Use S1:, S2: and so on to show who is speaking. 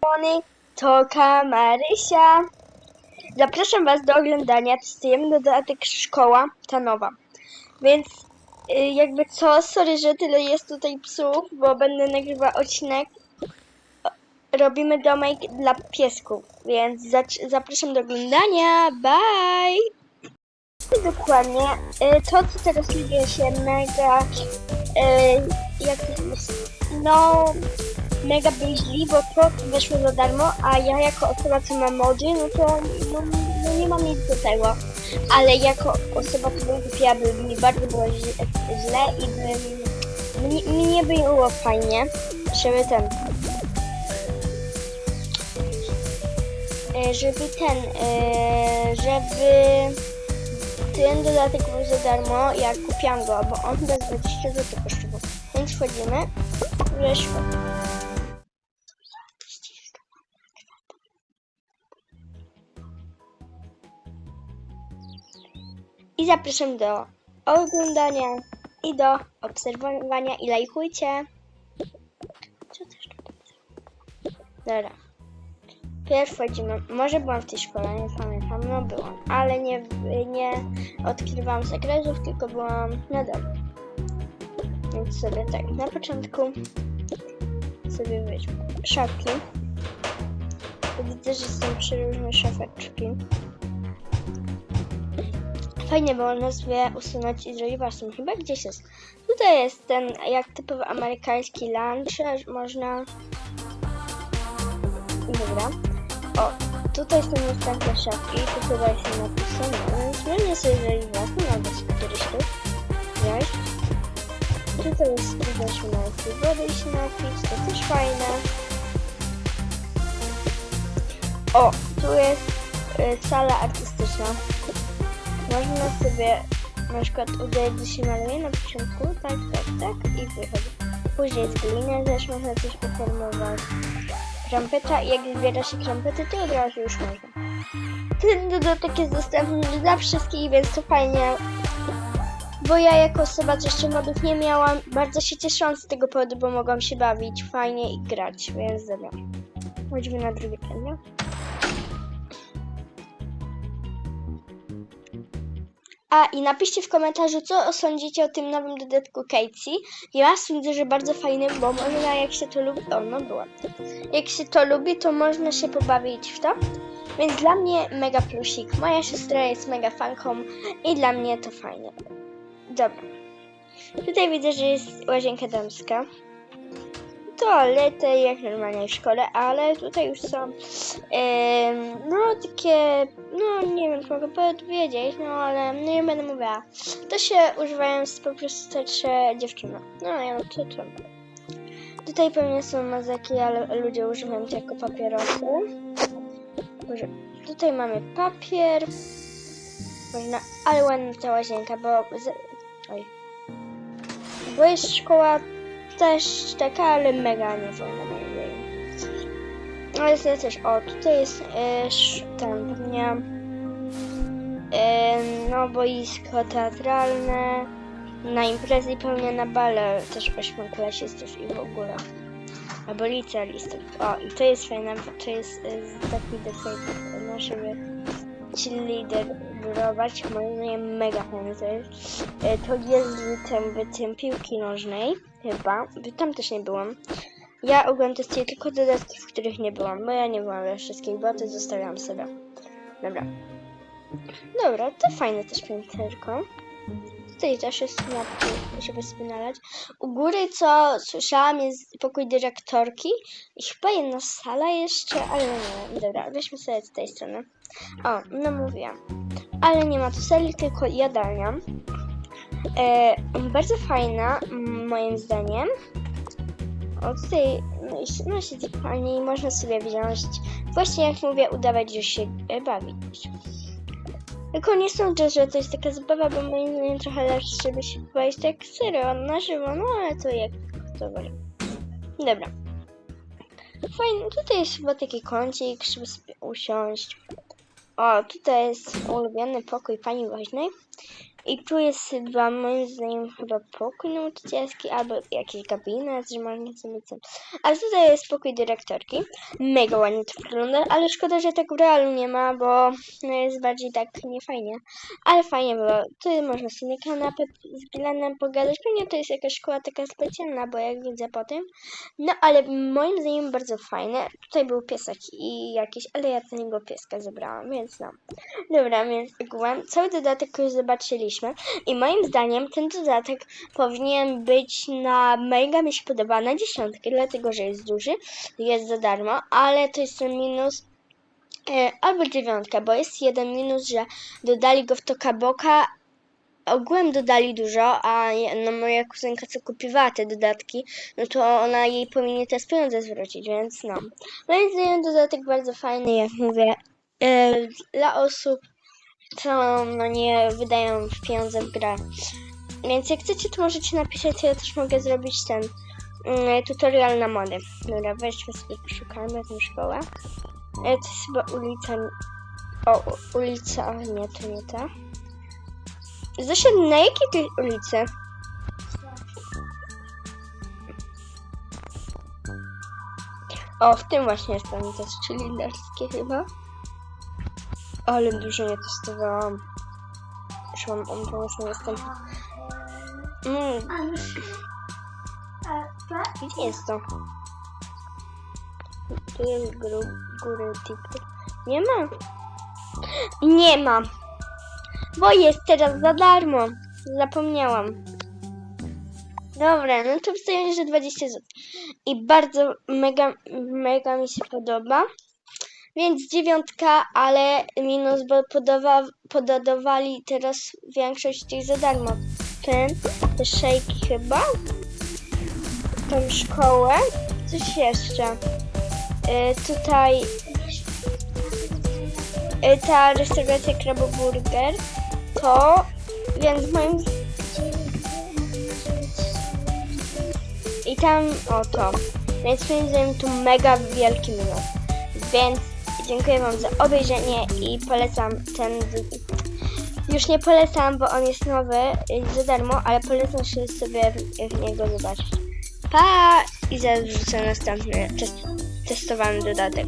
S1: strony to Marysia. Zapraszam Was do oglądania. Testujemy dodatek Szkoła ta nowa. Więc y, jakby co, sorry, że tyle jest tutaj psów, bo będę nagrywał odcinek. Robimy domek dla piesków, więc zapraszam do oglądania. Bye! Dokładnie. Y, To, co teraz lubię się mega, y, jak to jest, no, mega byźli, bo to weszło za darmo, a ja jako osoba, co ma mody, no to no, no nie mam nic do tego. Ale jako osoba, co bym kupiła, by mi bardzo było źle, i by mi, nie było fajnie, żeby ten, e, żeby ten, e, żeby ten dodatek był za darmo, jak kupiłam go, bo on chyba z 20 zł kosztował. Więc wchodzimy, weszło. Zapraszam do oglądania i do obserwowania i lajkujcie. Co też tutaj? Dobra. Pierw wchodzimy. Może byłam w tej szkole, nie pamiętam. No byłam, ale nie, nie odkrywałam sekretów, tylko byłam na dole. Więc sobie tak, na początku sobie weźmy szafki. Widzę, że są przeróżne szafeczki. Fajnie było nazwę usunąć i zrobić własną. Chyba gdzieś jest. Tutaj jest ten jak typowy amerykański lunch. Można. Dobra. O, tutaj są następne szafki. Tu chyba jest napisane. Więc można sobie zrobić własną albo z któryś tu wziąć. Tutaj jest też na wody się napić. To też fajne. O, tu jest y, sala artystyczna. Można sobie na przykład udaje, że się maluje na początku, tak, tak, tak i wychodzi. Później z gliny też można coś poformować. Krampeta jak zbiera się krampety, to od razu już można. Ten dodatek jest dostępny dla wszystkich, więc to fajnie. Bo ja jako osoba, co jeszcze modów nie miałam, bardzo się cieszyłam z tego powodu, bo mogłam się bawić fajnie i grać, więc dobra. Chodźmy na drugie piętro. A i napiszcie w komentarzu, co sądzicie o tym nowym dodatku Casey. Ja sądzę, że bardzo fajny, bo można jak się to lubi. O, no była. Jak się to lubi, to można się pobawić w to. Więc dla mnie mega plusik. Moja siostra jest mega fanką i dla mnie to fajne. Dobra. Tutaj widzę, że jest łazienka damska. Toalety jak normalnie w szkole, ale tutaj już są em, no takie, no nie wiem, mogę powiedzieć, no ale no nie będę mówiła. To się używają po prostu starsze dziewczyny. No ja no to to. Tutaj pewnie są mazaki, ale ludzie używają to jako papierosy. Boże, tutaj mamy papier. Można, ale ładna ta łazienka, bo... Z, oj. Bo jest szkoła też taka, ale mega niefajna moim zdaniem. No jest też, o tutaj jest e, pewnie e, no boisko teatralne, na imprezy i pewnie na bale też ośmioklasistów i w ogóle. Albo licealistów. O, i to jest fajne, bo to jest e, taki dekorator, no żeby ci liderować, moim zdaniem mega fajne to jest. E, To jest w tym, w tym piłki nożnej, chyba. Tam też nie byłam. Ja ogólnie testuję tylko dodatki, w których nie byłam, bo ja nie byłam we wszystkich, bo to zostawiam sobie. Dobra. Dobra, to fajne też pięterko. Tutaj też jest mapki, żeby sobie nalać. U góry, co słyszałam, jest pokój dyrektorki i chyba jedna sala jeszcze, ale nie, dobra, weźmy sobie z tej strony. O, no mówiłam. Ale nie ma tu sali, tylko jadalnia. E, bardzo fajna, mm, moim zdaniem. O, tutaj no, i- no, siedzi fajnie i można sobie wziąć. Właśnie jak mówię, udawać, że się e, bawić. Tylko nie sądzę, że to jest taka zabawa, bo moim zdaniem trochę lepsze, żeby się bawić tak serio, na żywo, no ale to jak to woli. Dobra. Fajnie, tutaj jest chyba taki kącik, żeby sobie usiąść. O, tutaj jest ulubiony pokój pani woźnej. I tu jest chyba, moim zdaniem, chyba pokój nauczycielski albo jakiś gabinet, że można sobie tam. A tutaj jest pokój dyrektorki. Mega ładnie to wygląda, ale szkoda, że tak w realu nie ma, bo no jest bardziej tak niefajnie. Ale fajnie było. Tu można sobie na kanapę z Gilanem pogadać. Pewnie to jest jakaś szkoła taka specjalna, bo jak widzę po tym. No ale moim zdaniem bardzo fajne. Tutaj był piesek i jakiś, ale ja tego pieska zebrałam, więc no. Dobra, więc ogółem cały dodatek już i moim zdaniem ten dodatek powinien być na mega mi się podoba na dziesiątkę, dlatego że jest duży, jest za darmo, ale to jest ten minus e, albo dziewiątka, bo jest jeden minus, że dodali go w Tokaboka, ogółem dodali dużo, a no moja kuzynka co kupiwała te dodatki, no to ona jej powinien te pieniądze zwrócić, więc no. Moim zdaniem dodatek bardzo fajny, jak mówię, e, dla osób, co no nie wydają pieniądze w grę. Więc jak chcecie, to możecie napisać, ja też mogę zrobić ten mm, tutorial na mody. Dobra, weźmy sobie, poszukajmy tę szkołę. E, to jest chyba ulica... O, ulica... Nie, to nie ta. Zosia, na jakiej tej ulicy? O, w tym właśnie jest tam to cylinderskie chyba. Ale dużo nie testowałam. Mam on na następny. Mm, gdzie jest to? Tu jest gru, góry. Nie ma. Nie ma. Bo jest teraz za darmo. Zapomniałam. Dobra, no to wstaję, że 20 zł. I bardzo mega, mega mi się podoba. Więc dziewiątka, ale minus, bo podawa, podadowali teraz większość tych za darmo. Ten, te szejki chyba. Tą szkołę. Coś jeszcze. Y, tutaj y, ta restauracja Kraboburger. To, więc moim I tam o to. Więc moim zdaniem tu mega wielki minus. Więc dziękuję Wam za obejrzenie i polecam ten. Już nie polecam, bo on jest nowy za darmo, ale polecam się sobie w, niego zobaczyć. Pa! I zaraz wrzucę następny test, testowany dodatek.